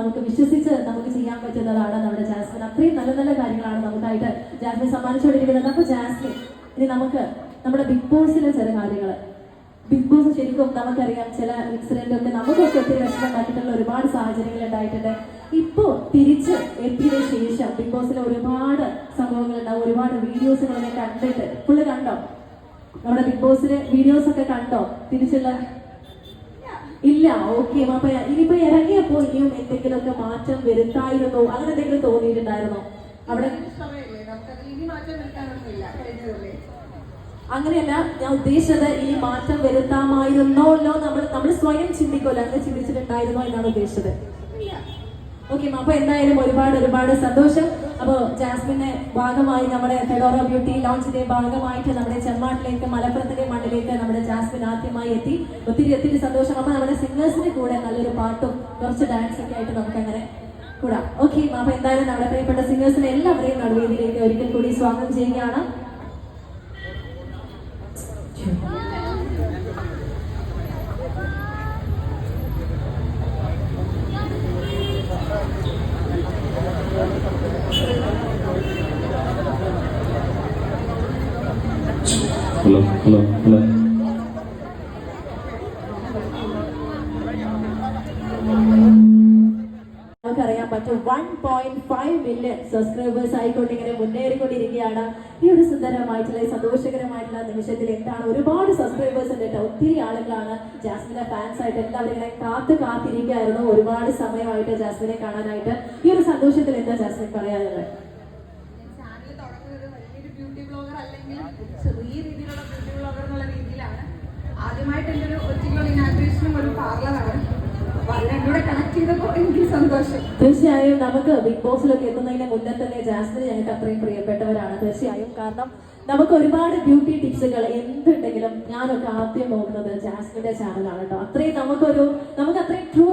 നമുക്ക് വിശ്വസിച്ച് നമുക്ക് ചെയ്യാൻ പറ്റുന്നതാണ് നമ്മുടെ ജാസ്മിൻ. അത്രയും നല്ല നല്ല കാര്യങ്ങളാണ് നമുക്കായിട്ട് ജാസ്മിൻ സമ്മാനിച്ചുകൊണ്ടിരിക്കുന്നത്. അപ്പൊ ജാസ്മിൻ ഇനി നമുക്ക് നമ്മുടെ ബിഗ് ബോസിലെ ചില കാര്യങ്ങൾ ബിഗ് ബോസ് ശരിക്കും നമുക്കറിയാം ചില ഇൻസിഡന്റ് ഒക്കെ നമുക്കൊക്കെ ഒത്തിരി വിഷമം ഉണ്ടാക്കിയിട്ടുള്ള ഒരുപാട് സാഹചര്യങ്ങൾ ഉണ്ടായിട്ടുണ്ട്. ഇപ്പോ തിരിച്ച് എത്തിയതിനു ശേഷം ബിഗ് ബോസിലെ ഒരുപാട് സംഭവങ്ങൾ ഉണ്ടാവും ഒരുപാട് വീഡിയോസുകളൊക്കെ കണ്ടിട്ട്. ഫുള്ള് കണ്ടോ? നമ്മുടെ ബിഗ് ബോസിലെ വീഡിയോസ് ഒക്കെ കണ്ടോ? തിരിച്ചുള്ള ഇല്ല ഓക്കെ അപ്പൊ ഇനിയിപ്പോ ഇറങ്ങിയപ്പോ ഇനിയും എന്തെങ്കിലുമൊക്കെ മാറ്റം വരുത്തായിരുന്നോ? അങ്ങനെ എന്തെങ്കിലും തോന്നിയിട്ടുണ്ടായിരുന്നോ? അവിടെ അങ്ങനെയല്ല ഞാൻ ഉദ്ദേശിച്ചത് ഇനി മാറ്റം വരുത്താമായിരുന്നോല്ലോ നമ്മൾ നമ്മൾ സ്വയം ചിന്തിക്കുമല്ലോ അങ്ങനെ ചിന്തിച്ചിട്ടുണ്ടായിരുന്നോ എന്നാണ് ഉദ്ദേശിച്ചത്. ഓക്കെ അപ്പൊ എന്തായാലും ഒരുപാട് ഒരുപാട് സന്തോഷം. അപ്പോൾ ജാസ്മിന്റെ ഭാഗമായി നമ്മുടെ ഫെഡോറ ബ്യൂട്ടി ലോഞ്ചിന്റെ ഭാഗമായിട്ട് നമ്മുടെ ചെമ്മാട്ടിലേക്ക് മലപ്പുറത്തിന്റെ മണ്ണിലേക്ക് എത്തി. ഒത്തിരി ഒത്തിരി സന്തോഷം. അപ്പൊ നമ്മുടെ സിംഗേഴ്സിന്റെ കൂടെ നല്ലൊരു പാട്ടും കുറച്ച് ഡാൻസ് ഒക്കെ ആയിട്ട് നമുക്ക് അങ്ങനെ കൂടാം. ഓക്കെ അപ്പൊ എന്തായാലും നമ്മുടെ പ്രിയപ്പെട്ട സിംഗേഴ്സിനെ എല്ലാവരെയും നടുവേദിയിലേക്ക് ഒരിക്കൽ കൂടി സ്വാഗതം ചെയ്യുകയാണ്. ഹലോ ഹലോ ഹലോ നമുക്കറിയാൻ പറ്റും one point five million subscribers ആയിക്കൊണ്ട് ഇങ്ങനെ മുന്നേറിക്കൊണ്ടിരിക്കുകയാണ്. ഈ ഒരു സുന്ദരമായിട്ടുള്ള സന്തോഷകരമായിട്ടുള്ള നിമിഷത്തിൽ എന്താണ്? ഒരുപാട് സബ്സ്ക്രൈബേഴ്സ് ഉണ്ട് കേട്ടോ. ഒത്തിരി ആളുകളാണ് ജാസ്മിന്റെ ഫാൻസ് ആയിട്ട് എല്ലാവരും ഇങ്ങനെ കാത്ത് കാത്തിരിക്കുകയായിരുന്നു. ഒരുപാട് സമയമായിട്ട് ജാസ്മിനെ കാണാനായിട്ട്. ഈ ഒരു സന്തോഷത്തിൽ എന്താ ജാസ്മിൻ പറയാനുള്ളത്? ചെറിയ രീതിയിലുള്ള ബ്യൂട്ടി ബ്ലോഗർ എന്നുള്ള രീതിയിലാണ്. ആദ്യമായിട്ട് എന്റെ ഒരു ഒറ്റയ്ക്കുള്ള ഒരു പാർലറാണ് അപ്പൊ അത് രണ്ടും കൂടെ കണക്ട് തീർച്ചയായും നമുക്ക് ബിഗ് ബോസിലൊക്കെ എത്തുന്നതിന് മുന്നേ തന്നെ ജാസ്മിൻ ഞങ്ങൾക്ക് അത്രയും പ്രിയപ്പെട്ടവരാണ്. തീർച്ചയായും കാരണം നമുക്ക് ഒരുപാട് ബ്യൂട്ടി ടിപ്സുകൾ എന്തുണ്ടെങ്കിലും ഞാനൊക്കെ ആദ്യം നോക്കുന്നത് ജാസ്മിന്റെ ചാനലാണ് കേട്ടോ അത്രയും നമുക്കൊരു നമുക്ക് അത്രയും ട്രൂ